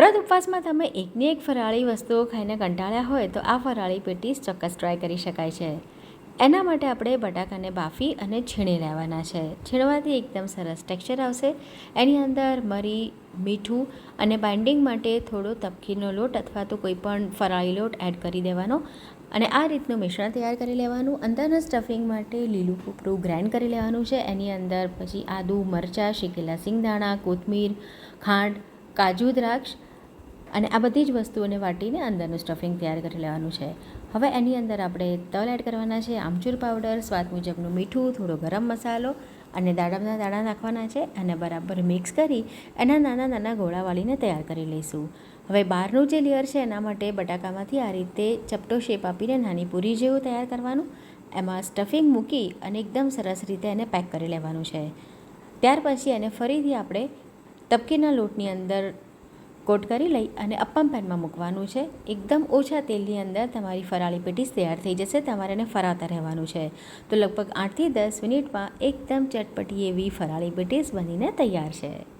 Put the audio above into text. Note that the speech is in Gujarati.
વ્રત ઉપવાસમાં તમે એકની એક ફરાળી વસ્તુઓ ખાઈને કંટાળ્યા હોય તો આ ફરાળી પેટીસ ચોક્કસ ટ્રાય કરી શકાય છે. એના માટે આપણે બટાકાને બાફી અને છીણી લેવાના છે. છીણવાથી એકદમ સરસ ટેક્સચર આવશે. એની અંદર મરી, મીઠું અને બાઇન્ડિંગ માટે થોડો તપકીનો લોટ અથવા તો કોઈ પણ ફરાળી લોટ એડ કરી દેવાનો અને આ રીતનું મિશ્રણ તૈયાર કરી લેવાનું. અંદરના સ્ટફિંગ માટે લીલું કૂપરું ગ્રાઇન્ડ કરી લેવાનું છે. એની અંદર પછી આદુ, મરચાં, શેકેલા સિંગદાણા, કોથમીર, ખાંડ, કાજુ, દ્રાક્ષ અને આ બધી જ વસ્તુઓને વાટીને અંદરનું સ્ટફિંગ તૈયાર કરી લેવાનું છે. હવે એની અંદર આપણે તલ એડ કરવાના છે, આમચૂર પાવડર સ્વાદ મુજબનું મીઠું, થોડો ગરમ મસાલો અને દાડમના દાણા નાખવાના છે અને બરાબર મિક્સ કરી એના નાના નાના ગોળા વાળીને તૈયાર કરી લઈશું. હવે બહારનું જે લેયર છે એના માટે બટાકામાંથી આ રીતે ચપટો શેપ આપીને નાની પૂરી જેવું તૈયાર કરવાનું. એમાં સ્ટફિંગ મૂકી અને એકદમ સરસ રીતે એને પેક કરી લેવાનું છે. ત્યાર પછી એને ફરીથી આપણે તપકીના લોટની અંદર કોટ કરી લઈ અને અપ્પમ પેનમાં મૂકવાનું છે. એકદમ ઓછા તેલની અંદર તમારી ફરાળી પેટીસ તૈયાર થઈ જશે. તમારે એને ફરાતા રહેવાનું છે. તો લગભગ આઠથી દસ મિનિટમાં એકદમ ચટપટી એવી ફરાળી પેટીસ બનીને તૈયાર છે.